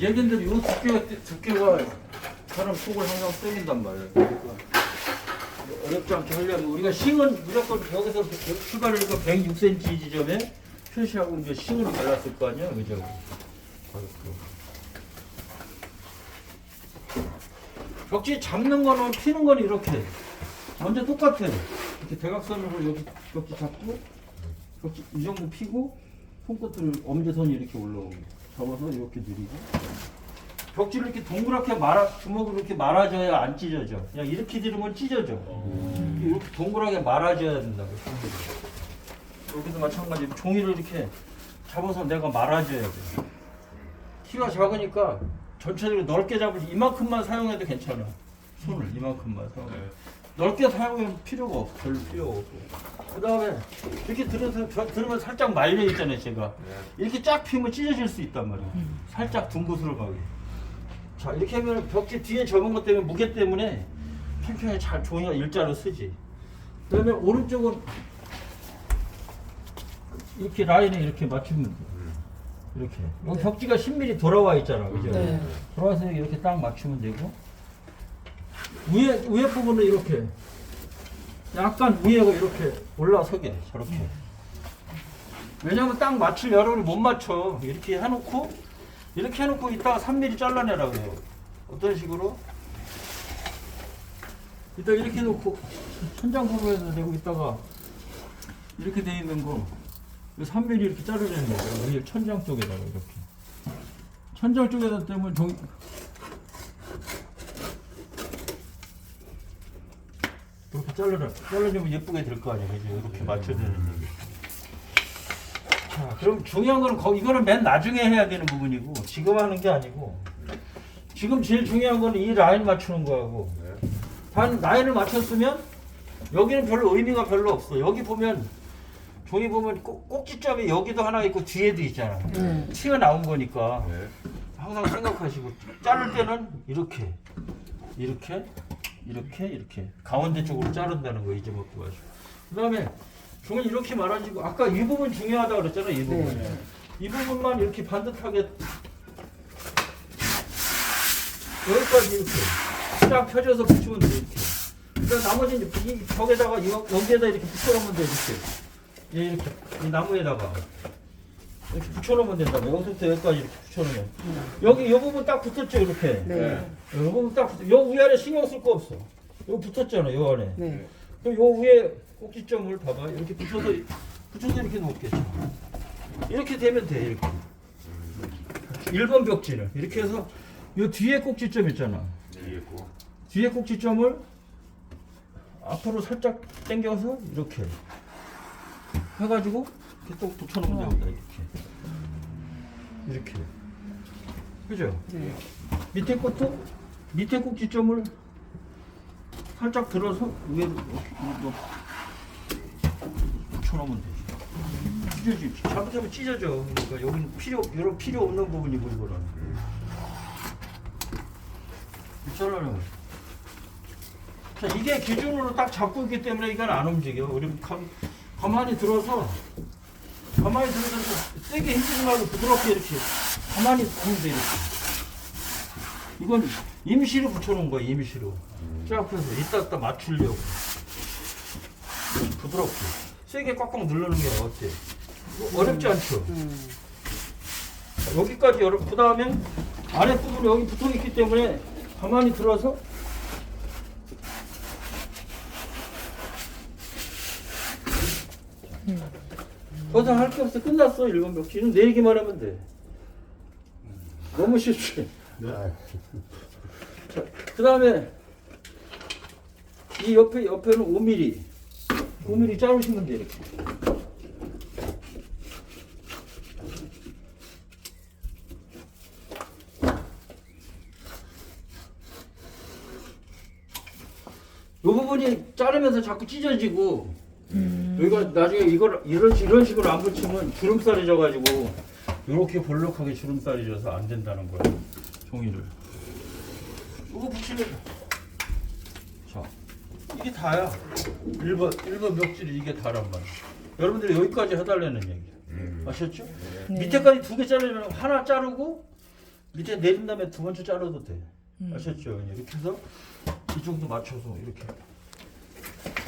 얘긴데 요 두께가 두께가 사람 속을 항상 땡긴단 말이에요. 그러니까 어렵지 않게 하려면 우리가 싱은 무조건 여기서 출발하니까 106cm 지점에 표시하고 이제 싱으로 발랐을 거 아니야, 그죠? 벽지 잡는 거는 피는 거는 이렇게 먼저 똑같아. 이렇게 대각선으로 여기 벽지 잡고 벽지 이 정도 피고 손끝을 엄지선이 이렇게 올라오고 접어서 이렇게 늘리고 벽지를 이렇게 동그랗게 말아 주먹으로 이렇게 말아줘야 안 찢어져. 그냥 이렇게 들으면 찢어져. 이렇게 동그랗게 말아줘야 된다고. 여기도 마찬가지로 종이를 이렇게 잡아서 내가 말아줘야 돼. 키가 작으니까 전체적으로 넓게 잡을 이만큼만 사용해도 괜찮아. 손을 이만큼만 사용. 넓게 사용하면 필요가 없어. 별 필요 없고. 그 다음에 이렇게 들어서 저- 들으면 살짝 말려 있잖아요, 제가. 이렇게 쫙 피면 찢어질 수 있단 말이에요. 살짝 둥 곳으로 가게. 자, 이렇게 하면 벽지 뒤에 접은 것 때문에 무게 때문에 평평하게 잘 종이가 일자로 쓰지. 그 다음에 오른쪽은 이렇게 라인에 이렇게 맞추면 돼. 이렇게. 여기 벽지가 10mm 돌아와 있잖아. 그죠? 네. 돌아와서 이렇게 딱 맞추면 되고. 위에, 위에 부분은 이렇게. 약간 위에가 이렇게 올라서게. 저렇게. 왜냐면 딱 맞출 여론을 못 맞춰. 이렇게 해놓고, 이렇게 해놓고 이따가 3mm 잘라내라고 해요. 어떤 식으로? 이따 이렇게 놓고, 천장 부분에서 내고 있다가, 이렇게 돼 있는 거, 3mm 이렇게 자르려는 거예요. 위에 천장 쪽에다가 이렇게. 천장 쪽에다 때문에 종 이렇게 잘라라. 잘라주면 예쁘게 될 거 아니야. 그죠? 이렇게 맞춰야 되는 얘기. 자, 그럼 중요한 거는 거, 이거는 맨 나중에 해야 되는 부분이고, 지금 하는 게 아니고, 지금 제일 중요한 거는 이 라인 맞추는 거하고, 단 라인을 맞췄으면, 여기는 별로 의미가 별로 없어. 여기 보면, 종이 보면 꼭, 꼭지점이 여기도 하나 있고, 뒤에도 있잖아. 네. 튀어나온 거니까. 네. 항상 생각하시고 자를 때는 이렇게 이렇게 이렇게 이렇게. 가운데 쪽으로 자른다는 거 잊어먹고 가지고. 그다음에 종이 이렇게 말아지고 아까 이 부분 중요하다 그랬잖아요 이 부분 네. 이 부분만 이렇게 반듯하게 여기까지 이렇게 딱 펴져서 붙이면 돼 이렇게. 그다음 나머지는 이 벽에다가 이- 여기에다 이렇게 붙여놓으면 돼 이렇게. 예, 이렇게 이 나무에다가 이렇게 붙여놓으면 된다고. 여기서부터 여기까지 이렇게 붙여놓으면. 여기 이 부분 딱 붙었죠 이렇게. 네. 이 부분 딱 붙어 요 위아래 신경 쓸 거 없어. 여기 붙었잖아 요 안에. 네. 그럼 요 위에 꼭지점을 봐봐. 이렇게 붙여서 붙여서 이렇게 놓겠죠 이렇게 되면 돼 이렇게. 1번 벽지는. 이렇게 해서 요 뒤에 꼭지점 있잖아. 이해했고. 뒤에 꼭지점을 앞으로 살짝 당겨서 이렇게 해가지고 이렇게 또 붙여놓으면 됩니다 이렇게. 이렇게. 그죠? 네. 밑에 것도 밑에 꼭지점을 살짝 들어서 위로 이렇게 이렇게 붙여놓으면 되죠. 찢어지 잘못하면 찢어져. 그러니까 여기는 필요 이런 필요 없는 부분이고 이거는. 잘라내면 자, 이게 기준으로 딱 잡고 있기 때문에 이건 안 움직여. 우리 가, 가만히 들어서, 가만히 들어서 세게 힘주지 말고 부드럽게 이렇게 가만히 두면 돼, 이렇게. 이건 임시로 붙여놓은 거야, 임시로. 쫙 펴서 이따 이따 맞추려고. 부드럽게. 세게 꽉꽉 누르는 게 어때? 어렵지 않죠? 음. 자, 여기까지 열어, 그 다음에 아랫부분 여기 붙어 있기 때문에 가만히 들어서 더 이상 할 게 없어. 끝났어. 일본 벽지는 내리기만 하면 돼. 너무 쉽지. 자, 그 다음에 이 옆에, 옆에는 5mm. 5mm 자르시면 돼, 이렇게. 이 부분이 자르면서 자꾸 찢어지고 여기가 나중에 이걸 이런 이런 식으로 안 붙이면 주름살이 져가지고 이렇게 볼록하게 주름살이 져서 안 된다는 거예요 종이를 이거 붙이면 자 이게 다야 1번 1번 멱질이 이게 다란 말이야 여러분들이 여기까지 해달라는 얘기야 음. 아셨죠? 네. 밑에까지 두 개 자르면 하나 자르고 밑에 내린 다음에 두 번째 잘라도 돼. 음. 아셨죠? 이렇게 해서 이쪽도 맞춰서 이렇게